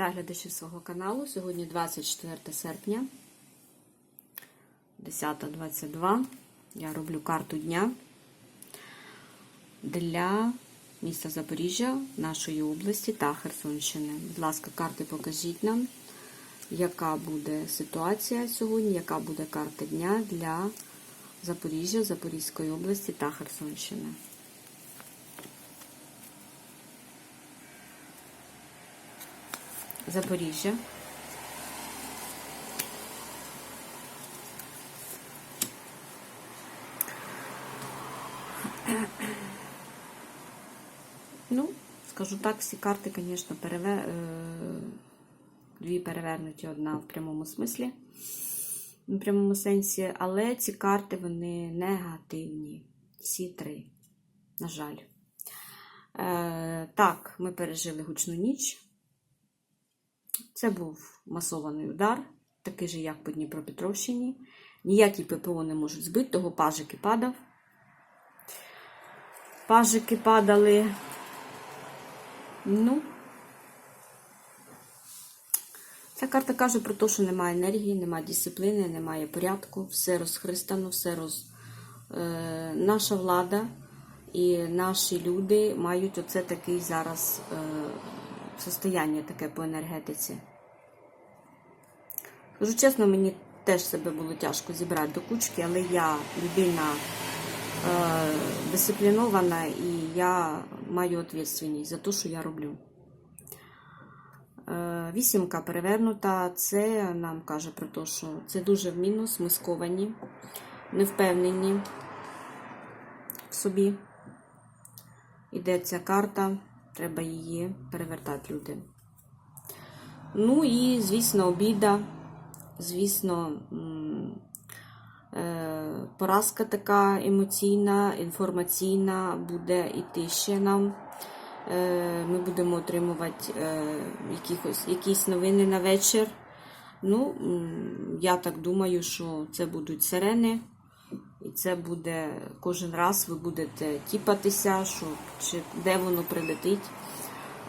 Вітаю глядачів свого каналу. Сьогодні 24 серпня, 10.22. Я роблю карту дня для міста Запоріжжя, нашої області та Херсонщини. Будь ласка, карти покажіть нам, яка буде ситуація сьогодні, яка буде карта дня для Запоріжжя, Запорізької області та Херсонщини. Запоріжжя. Ну, скажу так, всі карти, звісно, переве... е, дві перевернуті, одна в прямому смислі, в прямому сенсі, але ці карти вони негативні. Всі три, на жаль. Е, Так, ми пережили гучну ніч. Це був масований удар, такий же, як по Дніпропетровщині. Ніякі ППО не можуть збити, того пажики падав. Пажики падали. Ну, ця карта каже про те, що немає енергії, немає дисципліни, немає порядку, все розхристано, все роз... Е, наша влада і наші люди мають оце такий зараз е, состояння таке по енергетиці. Скажу чесно, мені теж себе було тяжко зібрати до кучки, але я людина е, дисциплінована і я маю відповідальність за те, що я роблю. Е, вісімка перевернута, це нам каже про те, що це дуже в мінус, ми сковані, невпевнені в собі. Іде ця карта, треба її перевертати люди. Ну і, звісно, обіда, звісно, е, поразка така емоційна, інформаційна буде іти ще нам. Е, Ми будемо отримувати е, якихось, якісь новини на вечір. Ну, я так думаю, що це будуть сирени. І це буде кожен раз ви будете тіпатися, що чи де воно прилетить,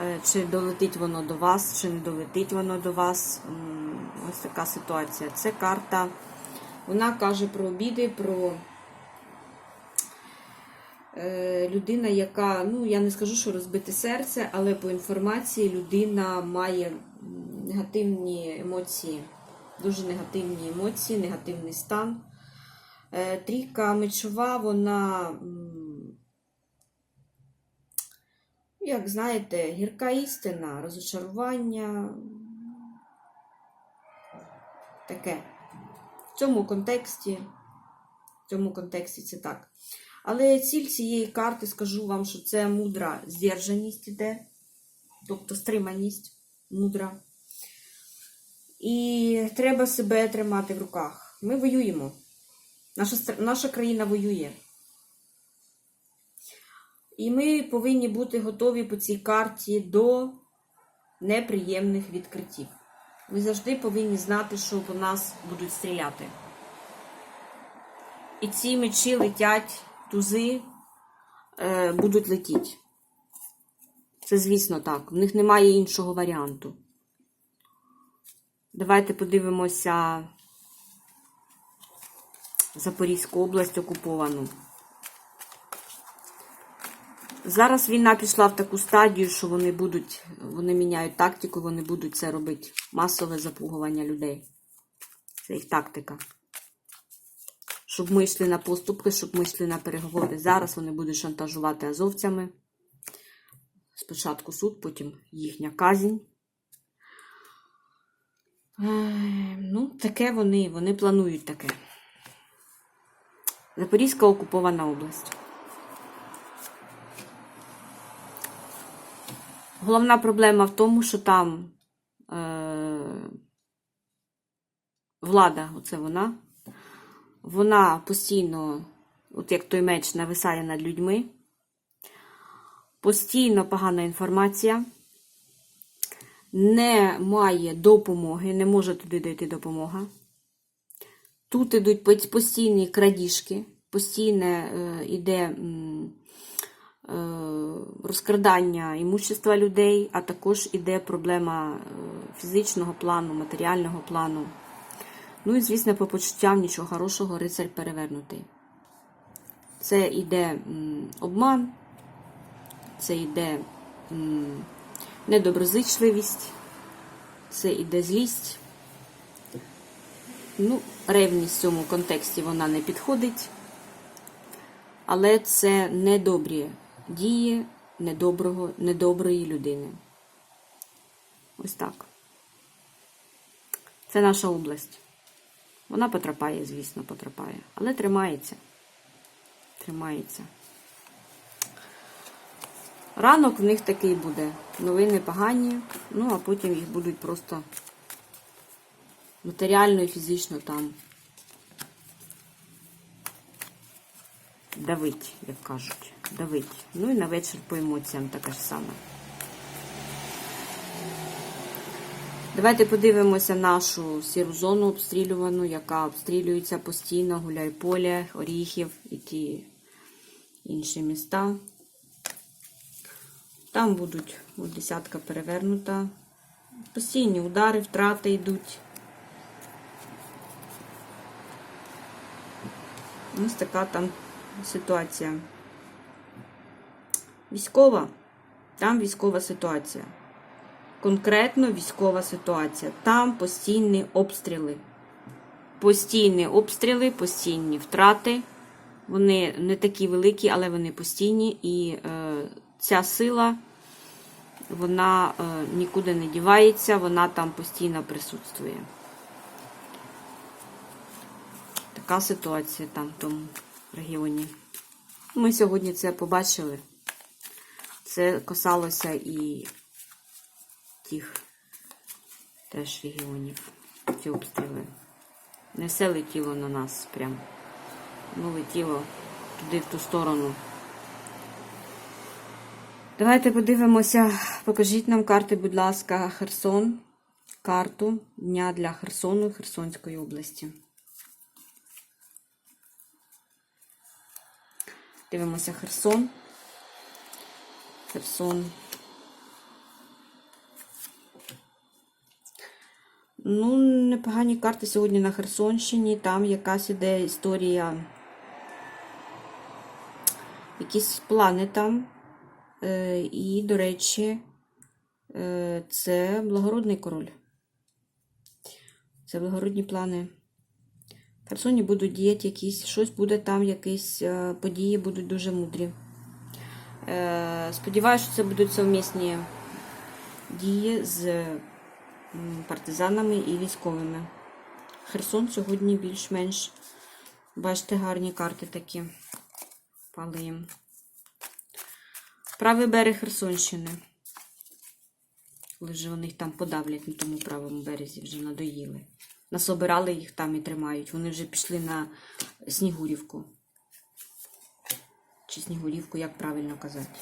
е, чи долетить воно до вас, чи не долетить воно до вас. Ось така ситуація. Це карта. Вона каже про обіди, про е, людина, яка, ну я не скажу, що розбите серце, але по інформації людина має негативні емоції, дуже негативні емоції, негативний стан. Е, Трійка мечова, вона, як знаєте, гірка істина, розочарування. Таке. В цьому контексті, в цьому контексті це так. Але ціль цієї карти, скажу вам, що це мудра здержаність іде, тобто стриманість мудра. І треба себе тримати в руках. Ми воюємо. Наша, наша країна воює. І ми повинні бути готові по цій карті до неприємних відкриттів. Ви завжди повинні знати, що по нас будуть стріляти. І ці мечі летять, тузи е, будуть летіти. Це, звісно, так. В них немає іншого варіанту. Давайте подивимося Запорізьку область окуповану. Зараз війна пішла в таку стадію, що вони будуть, вони міняють тактику, вони будуть це робити. Масове запугування людей. Це їх тактика. Щоб ми йшли на поступки, щоб ми йшли на переговори. Зараз вони будуть шантажувати азовцями. Спочатку суд, потім їхня казнь. Ну, таке вони, вони планують таке. Запорізька окупована область. Головна проблема в тому, що там е, влада, оце вона, вона постійно, от як той меч, нависає над людьми. Постійно погана інформація. Немає допомоги, не може туди дійти допомога. Тут ідуть постійні крадіжки, постійне е, іде м, розкрадання імущества людей, а також іде проблема е, фізичного плану, матеріального плану. Ну і, звісно, по почуттям нічого хорошого, рицарь перевернутий. Це йде обман, це йде недоброзичливість, це йде злість. Ну, ревність в цьому контексті вона не підходить. Але це недобрі дії недоброго, недоброї людини. Ось так. Це наша область. Вона потрапає, звісно, потрапає. Але тримається. Тримається. Ранок в них такий буде. Новини погані, ну а потім їх будуть просто матеріально і фізично там давить, як кажуть. Давить. Ну і на вечір по емоціям таке ж саме. Давайте подивимося нашу сіру зону обстрілювану, яка обстрілюється постійно, Гуляйполе, Оріхів і ті інші міста. Там будуть десятка перевернута. Постійні удари, втрати йдуть. Ось така там ситуація. Військова. Там військова ситуація. Конкретно військова ситуація. Там постійні обстріли. Постійні обстріли, постійні втрати. Вони не такі великі, але вони постійні. І е, ця сила, вона е, нікуди не дівається, вона там постійно присутствує. Така ситуація там в тому регіоні. Ми сьогодні це побачили. Це касалося і тих теж регіонів. Ці обстріли. Не все летіло на нас прям. Ну, летіло туди, в ту сторону. Давайте подивимося. Покажіть нам карти, будь ласка, Херсон. Карту дня для Херсону Херсонської області. Дивимося Херсон. Херсон. Ну, непогані карти сьогодні на Херсонщині. Там якась іде історія. Якісь плани там. Е, і, до речі, е, це благородний король. Це благородні плани. Херсоні будуть діяти якісь, щось буде там, якісь е, події будуть дуже мудрі. Е, Сподіваюся, що це будуть совмісні дії з партизанами і військовими. Херсон сьогодні більш-менш, бачите, гарні карти такі. Пали їм. Правий берег Херсонщини. Коли вже вони їх там подавлять на тому правому березі, вже надоїли. Насобирали їх там і тримають. Вони вже пішли на Снігурівку. Чи Снігурівку, як правильно казати.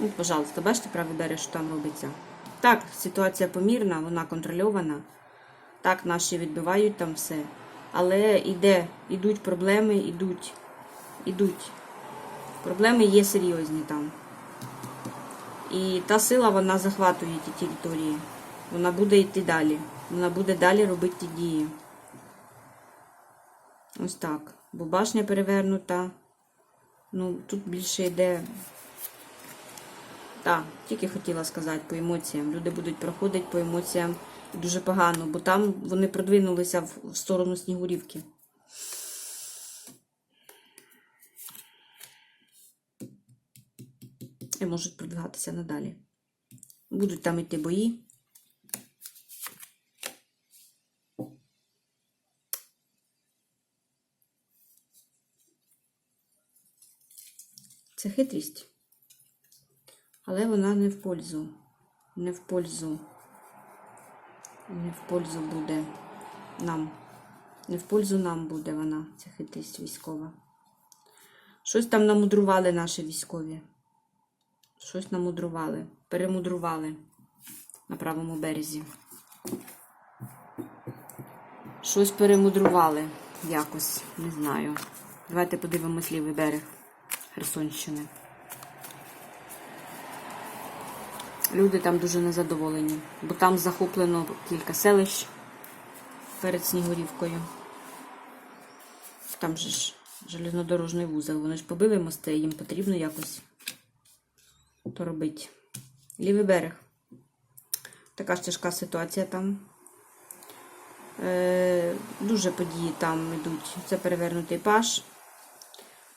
Ну, пожалуйста, бачите, правий берег, що там робиться. Так, ситуація помірна, вона контрольована. Так, наші відбивають там все. Але іде, ідуть проблеми, ідуть. Ідуть. Проблеми є серйозні там. І та сила, вона захватує ті території. Вона буде йти далі. Вона буде далі робити дії. Ось так. Бо башня перевернута. Ну, тут більше йде. Так, тільки хотіла сказати по емоціям. Люди будуть проходити по емоціям дуже погано, бо там вони продвинулися в сторону Снігурівки. І можуть продвигатися надалі. Будуть там йти бої. Це хитрість. Але вона не в пользу. Не в пользу. Не в пользу буде нам. Не в пользу нам буде вона, ця хитрість військова. Щось там намудрували наші військові. Щось намудрували. Перемудрували на правому березі. Щось перемудрували якось, не знаю. Давайте подивимось лівий берег Херсонщини. Люди там дуже незадоволені, бо там захоплено кілька селищ перед Снігурівкою. Там же ж железнодорожний вузол. Вони ж побили мости, їм потрібно якось то робити. Лівий берег. Така ж тяжка ситуація там. Е, Дуже події там йдуть. Це перевернутий паш.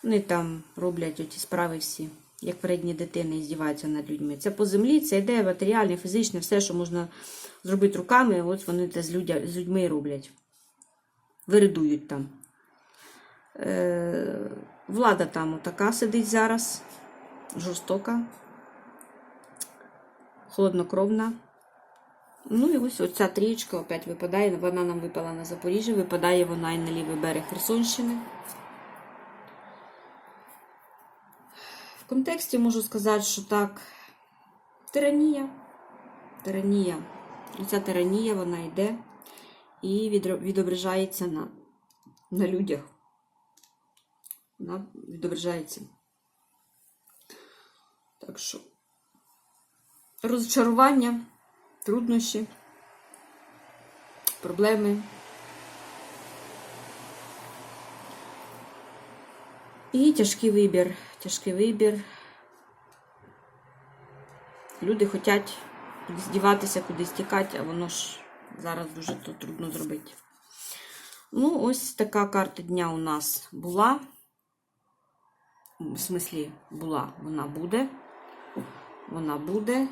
Вони там роблять оті справи всі, як вредні дитини, і здіваються над людьми. Це по землі, це йде матеріальне, фізичне, все, що можна зробити руками, от вони це з, людьми роблять. Виридують там. Е, влада там така сидить зараз, жорстока, холоднокровна. Ну і ось оця трієчка опять випадає. Вона нам випала на Запоріжжя, випадає вона і на лівий берег Херсонщини. В контексті можу сказати, що так, тиранія. Тиранія. Оця тиранія, вона йде і відображається на, на людях. Вона відображається. Так що розчарування, труднощі, проблеми. І тяжкий вибір. Тяжкий вибір. Люди хочуть кудись діватися, кудись тікати, а воно ж зараз дуже трудно зробити. Ну, ось така карта дня у нас була. В смислі, була, вона буде. Вона буде.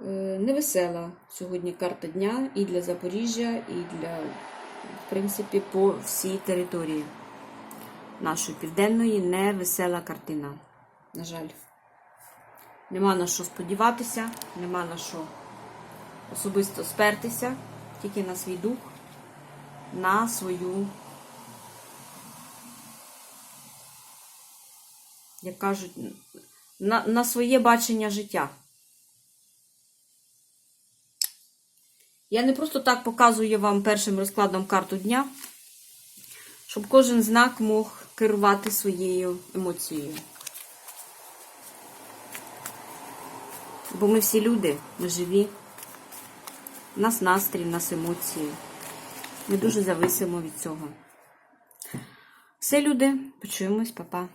Е, Невесела сьогодні карта дня і для Запоріжжя, і для, в принципі, по всій території нашої південної невесела картина. На жаль. Нема на що сподіватися, нема на що особисто спертися, тільки на свій дух, на свою, як кажуть, на, на своє бачення життя. Я не просто так показую вам першим розкладом карту дня, щоб кожен знак мог керувати своєю емоцією. Бо ми всі люди, ми живі. У нас настрій, у нас емоції. Ми дуже зависимо від цього. Все, люди, почуємось, па-па.